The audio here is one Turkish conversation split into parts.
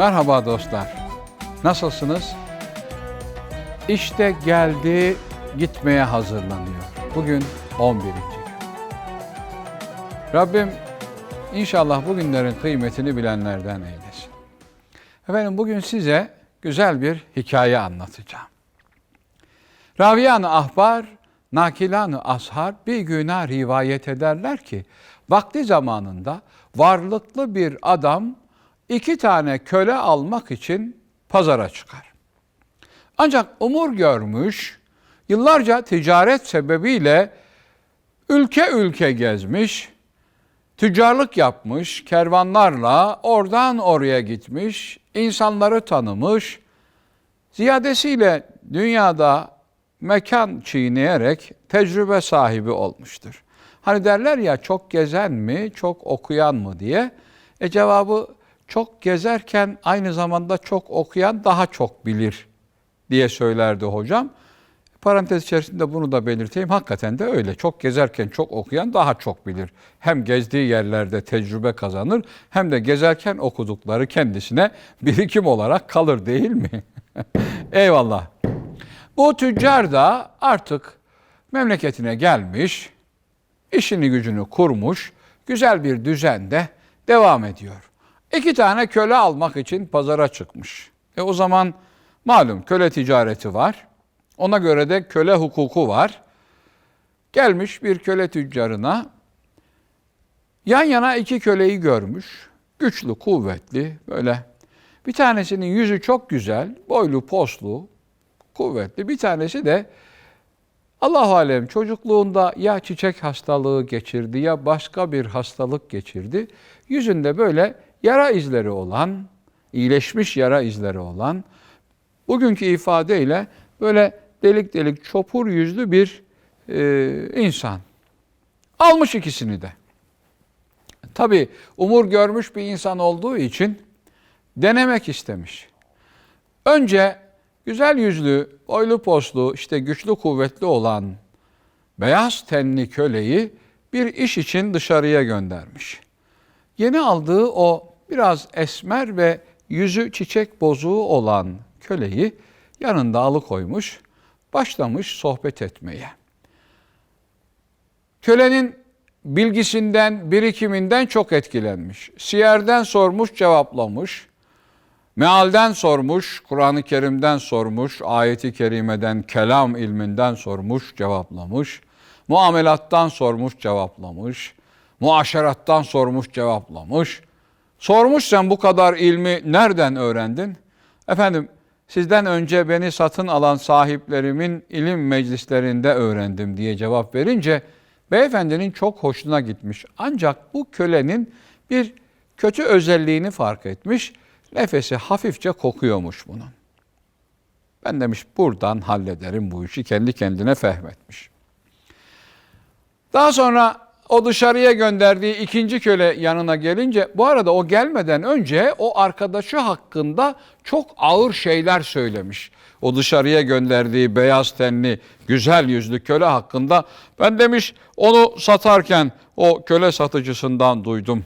Merhaba dostlar. Nasılsınız? İşte geldi, gitmeye hazırlanıyor. Bugün 11. gün. Rabbim inşallah bugünlerin kıymetini bilenlerden eylesin. Efendim bugün size güzel bir hikaye anlatacağım. Raviyan-ı Ahbar, Nakilan-ı Ashar bir güne rivayet ederler ki, vakti zamanında varlıklı bir adam iki tane köle almak için pazara çıkar. Ancak umur görmüş, yıllarca ticaret sebebiyle ülke ülke gezmiş, tüccarlık yapmış, kervanlarla oradan oraya gitmiş, insanları tanımış, ziyadesiyle dünyada mekan çiğneyerek tecrübe sahibi olmuştur. Hani derler ya çok gezen mi, çok okuyan mı diye. E cevabı çok gezerken aynı zamanda çok okuyan daha çok bilir diye söylerdi hocam. Parantez içerisinde bunu da belirteyim. Hakikaten de öyle. Çok gezerken çok okuyan daha çok bilir. Hem gezdiği yerlerde tecrübe kazanır hem de gezerken okudukları kendisine birikim olarak kalır değil mi? Eyvallah. Bu tüccar da artık memleketine gelmiş, işini gücünü kurmuş, güzel bir düzende devam ediyor. İki tane köle almak için pazara çıkmış. E o zaman malum köle ticareti var. Ona göre de köle hukuku var. Gelmiş bir köle tüccarına yan yana iki köleyi görmüş. Güçlü, kuvvetli böyle. Bir tanesinin yüzü çok güzel, boylu, poslu, kuvvetli. Bir tanesi de Allah alem çocukluğunda ya çiçek hastalığı geçirdi ya başka bir hastalık geçirdi. Yüzünde böyle yara izleri olan, iyileşmiş yara izleri olan, bugünkü ifadeyle böyle delik delik çopur yüzlü bir e, insan. Almış ikisini de. Tabi umur görmüş bir insan olduğu için denemek istemiş. Önce güzel yüzlü, boylu poslu, işte güçlü kuvvetli olan beyaz tenli köleyi bir iş için dışarıya göndermiş. Yeni aldığı o biraz esmer ve yüzü çiçek bozuğu olan köleyi yanında alıkoymuş, başlamış sohbet etmeye. Kölenin bilgisinden, birikiminden çok etkilenmiş. Siyerden sormuş, cevaplamış. Mealden sormuş, Kur'an-ı Kerim'den sormuş, ayeti kerimeden, kelam ilminden sormuş, cevaplamış. Muamelattan sormuş, cevaplamış. Muaşerattan sormuş, cevaplamış. Sormuş sen bu kadar ilmi nereden öğrendin? Efendim sizden önce beni satın alan sahiplerimin ilim meclislerinde öğrendim diye cevap verince beyefendinin çok hoşuna gitmiş. Ancak bu kölenin bir kötü özelliğini fark etmiş. Nefesi hafifçe kokuyormuş bunun. Ben demiş buradan hallederim bu işi kendi kendine fehmetmiş. Daha sonra o dışarıya gönderdiği ikinci köle yanına gelince bu arada o gelmeden önce o arkadaşı hakkında çok ağır şeyler söylemiş. O dışarıya gönderdiği beyaz tenli güzel yüzlü köle hakkında ben demiş onu satarken o köle satıcısından duydum.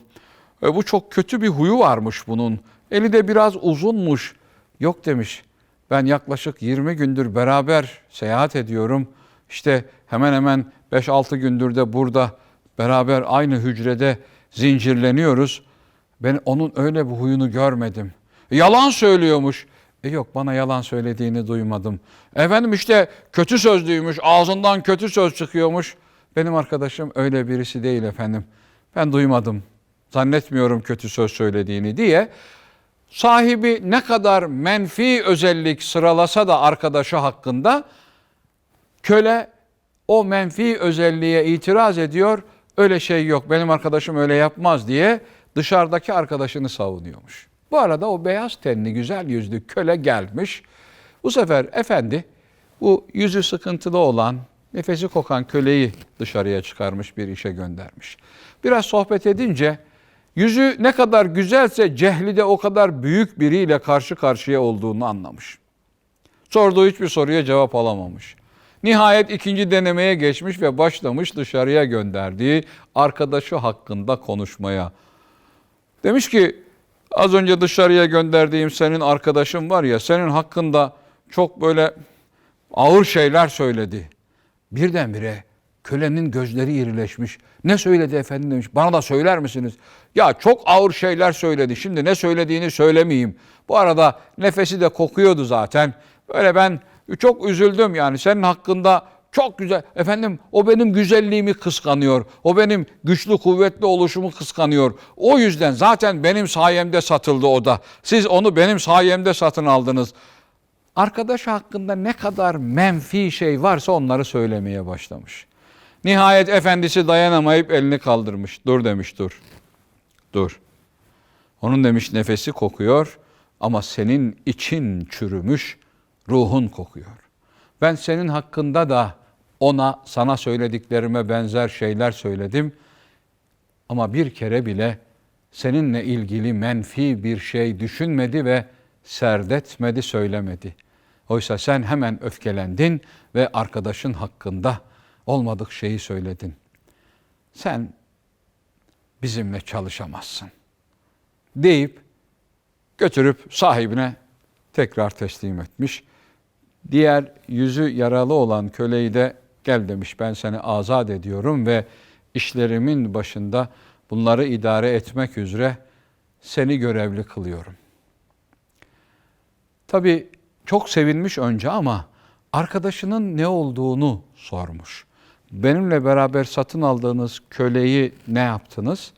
E, bu çok kötü bir huyu varmış bunun. Eli de biraz uzunmuş. Yok demiş. Ben yaklaşık 20 gündür beraber seyahat ediyorum. İşte hemen hemen 5-6 gündür de burada beraber aynı hücrede zincirleniyoruz. Ben onun öyle bir huyunu görmedim. Yalan söylüyormuş. E yok bana yalan söylediğini duymadım. Efendim işte kötü sözlüymüş, ağzından kötü söz çıkıyormuş. Benim arkadaşım öyle birisi değil efendim. Ben duymadım. Zannetmiyorum kötü söz söylediğini diye sahibi ne kadar menfi özellik sıralasa da arkadaşı hakkında köle o menfi özelliğe itiraz ediyor. Öyle şey yok benim arkadaşım öyle yapmaz diye dışarıdaki arkadaşını savunuyormuş. Bu arada o beyaz tenli güzel yüzlü köle gelmiş. Bu sefer efendi bu yüzü sıkıntılı olan nefesi kokan köleyi dışarıya çıkarmış bir işe göndermiş. Biraz sohbet edince yüzü ne kadar güzelse cehli de o kadar büyük biriyle karşı karşıya olduğunu anlamış. Sorduğu hiçbir soruya cevap alamamış. Nihayet ikinci denemeye geçmiş ve başlamış dışarıya gönderdiği arkadaşı hakkında konuşmaya. Demiş ki Az önce dışarıya gönderdiğim senin arkadaşın var ya senin hakkında çok böyle ağır şeyler söyledi. Birdenbire kölenin gözleri irileşmiş. Ne söyledi efendim demiş. Bana da söyler misiniz? Ya çok ağır şeyler söyledi. Şimdi ne söylediğini söylemeyeyim. Bu arada nefesi de kokuyordu zaten. Böyle ben çok üzüldüm yani senin hakkında çok güzel. Efendim o benim güzelliğimi kıskanıyor. O benim güçlü kuvvetli oluşumu kıskanıyor. O yüzden zaten benim sayemde satıldı o da. Siz onu benim sayemde satın aldınız. Arkadaş hakkında ne kadar menfi şey varsa onları söylemeye başlamış. Nihayet efendisi dayanamayıp elini kaldırmış. Dur demiş dur. Dur. Onun demiş nefesi kokuyor ama senin için çürümüş, ruhun kokuyor. Ben senin hakkında da ona sana söylediklerime benzer şeyler söyledim. Ama bir kere bile seninle ilgili menfi bir şey düşünmedi ve serdetmedi, söylemedi. Oysa sen hemen öfkelendin ve arkadaşın hakkında olmadık şeyi söyledin. Sen bizimle çalışamazsın deyip götürüp sahibine tekrar teslim etmiş. Diğer yüzü yaralı olan köleyi de gel demiş ben seni azat ediyorum ve işlerimin başında bunları idare etmek üzere seni görevli kılıyorum. Tabi çok sevinmiş önce ama arkadaşının ne olduğunu sormuş. Benimle beraber satın aldığınız köleyi ne yaptınız?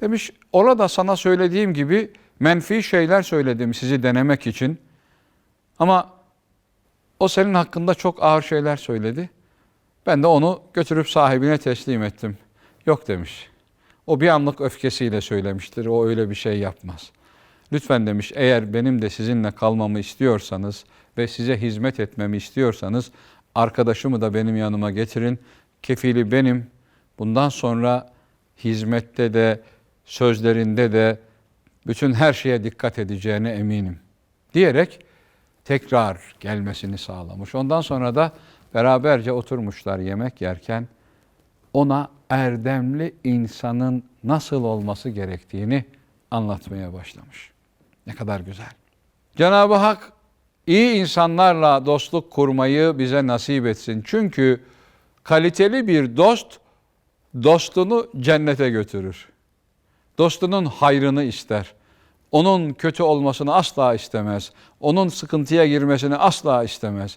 Demiş orada sana söylediğim gibi menfi şeyler söyledim sizi denemek için. Ama o senin hakkında çok ağır şeyler söyledi. Ben de onu götürüp sahibine teslim ettim. Yok demiş. O bir anlık öfkesiyle söylemiştir. O öyle bir şey yapmaz. Lütfen demiş eğer benim de sizinle kalmamı istiyorsanız ve size hizmet etmemi istiyorsanız arkadaşımı da benim yanıma getirin. Kefili benim. Bundan sonra hizmette de sözlerinde de bütün her şeye dikkat edeceğine eminim. Diyerek tekrar gelmesini sağlamış. Ondan sonra da beraberce oturmuşlar yemek yerken ona erdemli insanın nasıl olması gerektiğini anlatmaya başlamış. Ne kadar güzel. Cenab-ı Hak iyi insanlarla dostluk kurmayı bize nasip etsin. Çünkü kaliteli bir dost dostunu cennete götürür. Dostunun hayrını ister. Onun kötü olmasını asla istemez. Onun sıkıntıya girmesini asla istemez.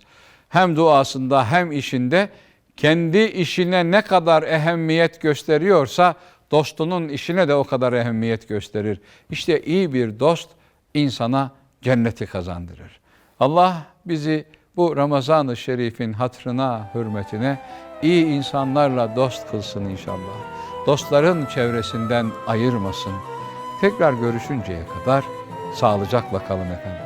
Hem duasında hem işinde kendi işine ne kadar ehemmiyet gösteriyorsa dostunun işine de o kadar ehemmiyet gösterir. İşte iyi bir dost insana cenneti kazandırır. Allah bizi bu Ramazan-ı Şerif'in hatrına, hürmetine iyi insanlarla dost kılsın inşallah. Dostların çevresinden ayırmasın. Tekrar görüşünceye kadar sağlıcakla kalın efendim.